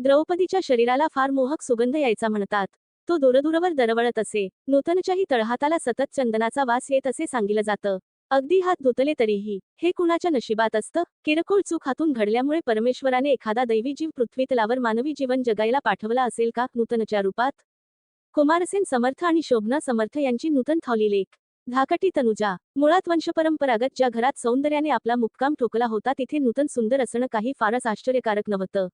द्रौपदीच्या शरीराला फार मोहक सुगंध यायचा म्हणतात. तो दूरदूरवर दरवळत असे. नूतनच्याही तळहाताला सतत चंदनाचा वास येत असे सांगितलं जातं. अगदी हात धुतले तरीही. हे कुणाच्या नशिबात असतं? किरकोळ चूक हातून घडल्यामुळे परमेश्वराने एखादा दैवी जीव पृथ्वीतलावर मानवी जीवन जगायला पाठवला असेल का नूतनच्या रूपात? कुमारसेन समर्थ आणि शोभना समर्थ यांची नूतन थावली लेख. धाकटी तनुजा. मुळात वंशपरंपरागत ज्या घरात सौंदर्याने आपला मुक्काम ठोकला होता तिथे नूतन सुंदर असणं काही फारच आश्चर्यकारक नव्हतं.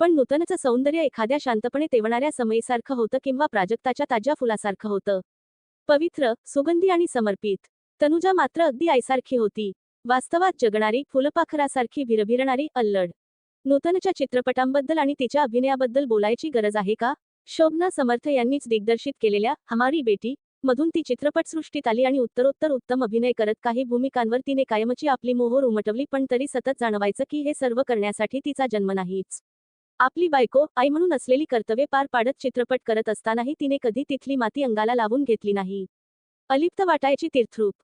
पण नूतनचं सौंदर्य एखाद्या शांतपणे तेवणाऱ्या समयीसारखं होतं किंवा प्राजक्ताच्या ताज्या फुलासारखं होतं. पवित्र सुगंधी आणि समर्पित. तनुजा मात्र अगदी आईसारखी होती. वास्तवात जगणारी फुलपाखरासारखी भिरभिरणारी अल्लड. नूतनच्या चित्रपटांबद्दल आणि तिच्या अभिनयाबद्दल बोलायची गरज आहे का? शोभना समर्थ यांनीच दिग्दर्शित केलेल्या हमारी बेटी मधून ती चित्रपटसृष्टीत आली आणि उत्तरोत्तर उत्तम अभिनय करत काही भूमिकांवर तिने कायमची आपली मोहोर उमटवली पण तरी सतत जाणवायचं की हे सर्व करण्यासाठी तिचा जन्म नाहीच. आपली बायको आई म्हणून असलेली कर्तव्ये पार पाडत चित्रपट करत असतानाही तिने कधी तिथली माती अंगाला लावून घेतली नाही. अलिप्त वाटायची तीर्थरूप.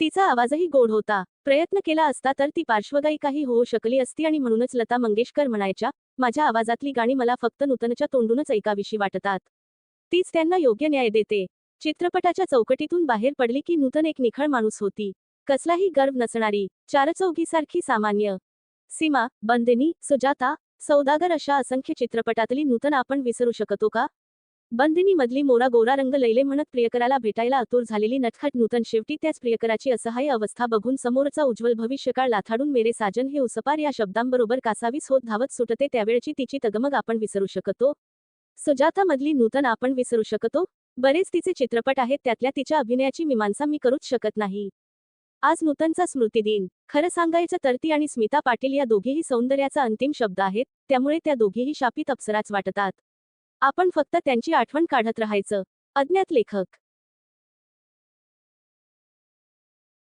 तिचा आवाजही गोड होता. प्रयत्न केला असता तर ती पार्श्वगायिकाही होऊ शकली असती आणि म्हणूनच लता मंगेशकर म्हणायच्या माझ्या आवाजातली गाणी मला फक्त नूतनच्या तोंडूनच ऐकाविषयी वाटतात. तीच त्यांना योग्य न्याय देते. चित्रपटाच्या चौकटीतून बाहेर पडली की नूतन एक निखळ माणूस होती. कसलाही गर्व नसणारी चारचौघीसारखी सामान्य. सीमा बंदिनी सुजाता सौदागर अशा असंख्य चित्रपटातली नूतन आपण विसरू शकतो का? बंदिनीमधली मोरा गोरा रंग लैले म्हणत प्रियकराला भेटायला आतुर झालेली नटखट नूतन शेवटी त्याच प्रियकराची असहाय्य अवस्था बघून समोरचा उज्ज्वल भविष्यकाळ लाथाडून मेरे साजन हे उसपार या शब्दांबरोबर कासावीस होत धावत सुटते त्यावेळची तिची तगमग आपण विसरू शकतो? सुजातामधली नूतन आपण विसरू शकतो? बरेच तिचे चित्रपट आहेत त्यातल्या तिच्या अभिनयाची मीमांसा मी करूच शकत नाही. आज नूतनचा स्मृतिदिन खरं सांगायचं तर ती आणि स्मिता पाटील या दोघीही सौंदर्याचा अंतिम शब्द आहेत त्यामुळे त्या दोघीही शापित अप्सराच वाटतात. आपण फक्त त्यांची आठवण काढत राहायचं. अज्ञात लेखक